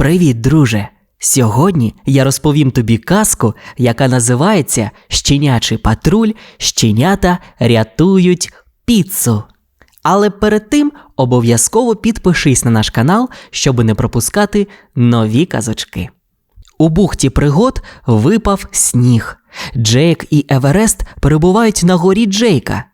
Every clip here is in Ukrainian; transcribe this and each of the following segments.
Привіт, друже! Сьогодні я розповім тобі казку, яка називається Щенячий патруль, щенята рятують піцу. Але перед тим обов'язково підпишись на наш канал, щоб не пропускати нові казочки. У бухті пригод випав сніг. Джейк і Еверест перебувають на горі Джейка.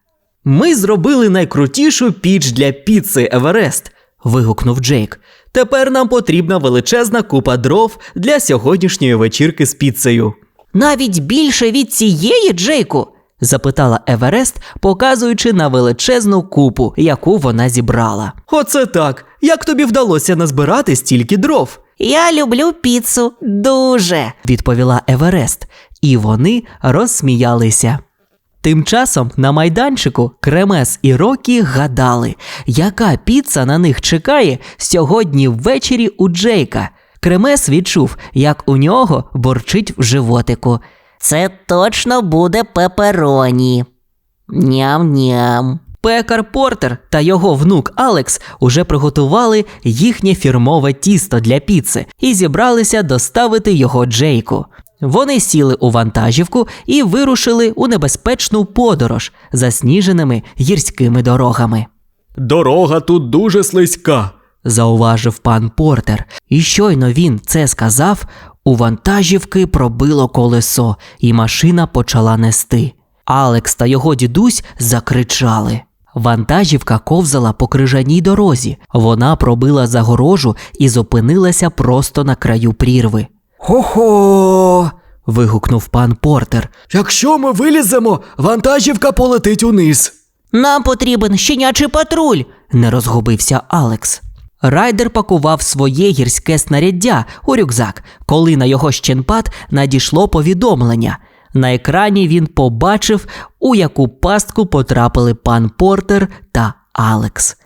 Ми зробили найкрутішу піч для піци Еверест. Вигукнув Джейк. Тепер нам потрібна величезна купа дров для сьогоднішньої вечірки з піцею. Навіть більше від цієї, Джейку? запитала Еверест, показуючи на величезну купу, яку вона зібрала. Оце так. Як тобі вдалося назбирати стільки дров? Я люблю піцу дуже. відповіла Еверест, і вони розсміялися. Тим часом на майданчику Кремес і Рокі гадали, яка піца на них чекає сьогодні ввечері у Джейка. Кремес відчув, як у нього борчить в животику. Це точно буде пепероні. Ням-ням. Пекар Портер та його внук Алекс уже приготували їхнє фірмове тісто для піци і зібралися доставити його Джейку. Вони сіли у вантажівку і вирушили у небезпечну подорож засніженими гірськими дорогами. Дорога тут дуже слизька. зауважив пан Портер. І щойно він це сказав, у вантажівки пробило колесо, і машина почала нести. Алекс та його дідусь закричали. Вантажівка ковзала по крижаній дорозі. Вона пробила загорожу і зупинилася просто на краю прірви. Хо-хо! вигукнув пан Портер. Якщо ми виліземо, вантажівка полетить униз. Нам потрібен щенячий патруль. не розгубився Алекс. Райдер пакував своє гірське снаряддя у рюкзак, коли на його щенпад надійшло повідомлення. На екрані він побачив, у яку пастку потрапили пан Портер та Алекс.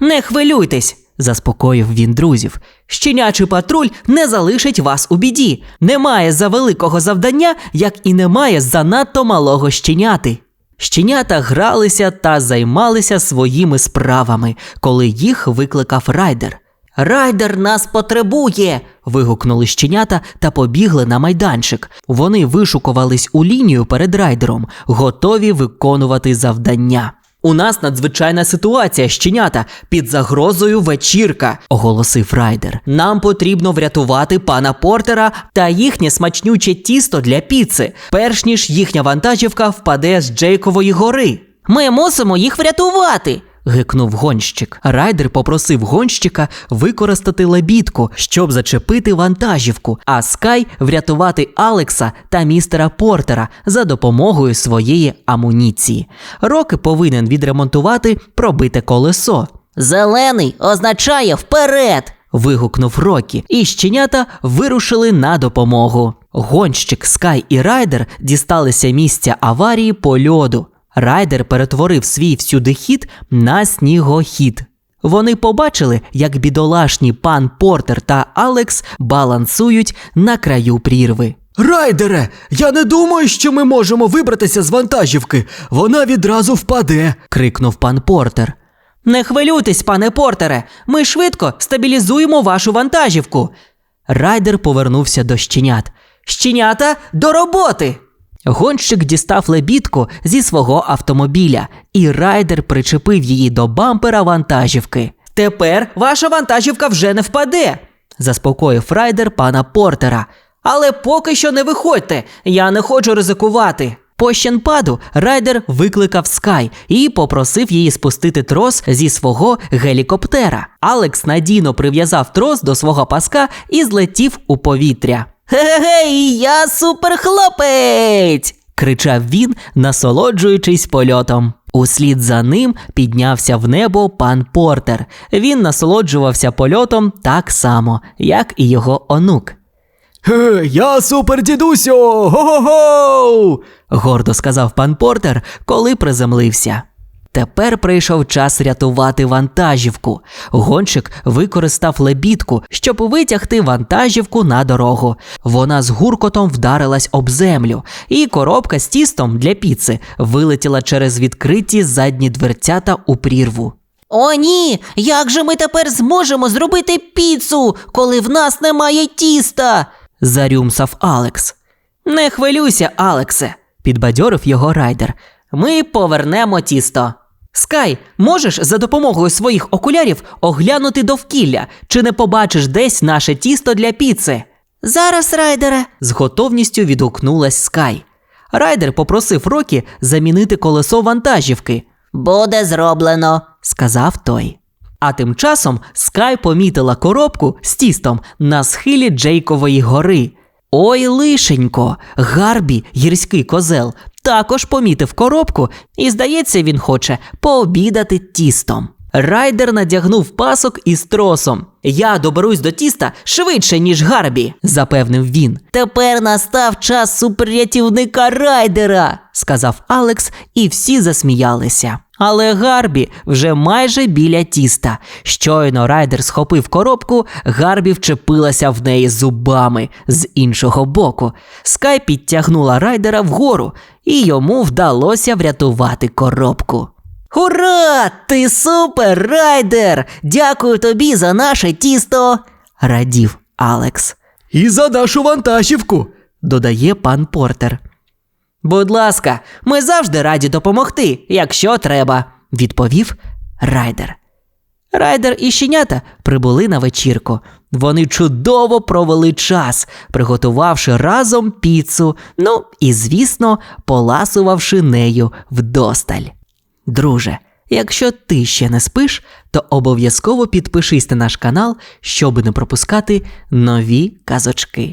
Не хвилюйтесь, заспокоїв він друзів. Щенячий патруль не залишить вас у біді. Немає за великого завдання, як і немає занадто малого щеняти. Щенята гралися та займалися своїми справами, коли їх викликав райдер. Райдер нас потребує. Вигукнули щенята та побігли на майданчик. Вони вишукувались у лінію перед райдером, готові виконувати завдання. У нас надзвичайна ситуація, щенята, під загрозою вечірка, оголосив райдер. Нам потрібно врятувати пана Портера та їхнє смачнюче тісто для піци, перш ніж їхня вантажівка впаде з Джейкової гори. Ми мусимо їх врятувати. Гикнув гонщик. Райдер попросив гонщика використати лебідку, щоб зачепити вантажівку, а Скай врятувати Алекса та містера Портера за допомогою своєї амуніції. Роки повинен відремонтувати пробите колесо. Зелений означає вперед. Вигукнув Рокі, і щенята вирушили на допомогу. Гонщик, Скай і Райдер дісталися місця аварії по льоду. Райдер перетворив свій всюдихід на снігохід. Вони побачили, як бідолашні пан Портер та Алекс балансують на краю прірви. Райдере, я не думаю, що ми можемо вибратися з вантажівки. Вона відразу впаде. крикнув пан Портер. Не хвилюйтесь, пане Портере, ми швидко стабілізуємо вашу вантажівку. Райдер повернувся до щенят. Щенята до роботи. Гонщик дістав лебідку зі свого автомобіля, і райдер причепив її до бампера вантажівки. Тепер ваша вантажівка вже не впаде, заспокоїв райдер пана Портера. Але поки що не виходьте, я не хочу ризикувати. По щенпаду райдер викликав Скай і попросив її спустити трос зі свого гелікоптера. Алекс надійно прив'язав трос до свого паска і злетів у повітря. Гей, я суперхлопець. кричав він, насолоджуючись польотом. Услід за ним піднявся в небо пан Портер. Він насолоджувався польотом так само, як і його онук. Я супер дідусю! Го-го-го! гордо сказав пан Портер, коли приземлився. Тепер прийшов час рятувати вантажівку. Гонщик використав лебідку, щоб витягти вантажівку на дорогу. Вона з гуркотом вдарилась об землю, і коробка з тістом для піци вилетіла через відкриті задні дверцята у прірву. О, ні! Як же ми тепер зможемо зробити піцу, коли в нас немає тіста? зарюмсав Алекс. Не хвилюйся, Алексе, підбадьорив його райдер. Ми повернемо тісто. Скай, можеш за допомогою своїх окулярів оглянути довкілля, чи не побачиш десь наше тісто для піци? Зараз, райдере. З готовністю відгукнулась Скай. Райдер попросив Рокі замінити колесо вантажівки, Буде зроблено. сказав той. А тим часом Скай помітила коробку з тістом на схилі Джейкової гори. Ой, лишенько, Гарбі, гірський козел, також помітив коробку, і, здається, він хоче пообідати тістом. Райдер надягнув пасок із тросом. Я доберусь до тіста швидше, ніж Гарбі, запевнив він. Тепер настав час супрятівника райдера. сказав Алекс, і всі засміялися. Але Гарбі вже майже біля тіста. Щойно райдер схопив коробку, Гарбі вчепилася в неї зубами з іншого боку. Скай підтягнула райдера вгору, і йому вдалося врятувати коробку. Ура! Ти супер, райдер! Дякую тобі за наше тісто. Радів Алекс, І за нашу вантажівку. додає пан Портер. Будь ласка, ми завжди раді допомогти, якщо треба, відповів райдер. Райдер і щенята прибули на вечірку. Вони чудово провели час, приготувавши разом піцу, ну і, звісно, поласувавши нею вдосталь. Друже, якщо ти ще не спиш, то обов'язково підпишись на наш канал, щоб не пропускати нові казочки.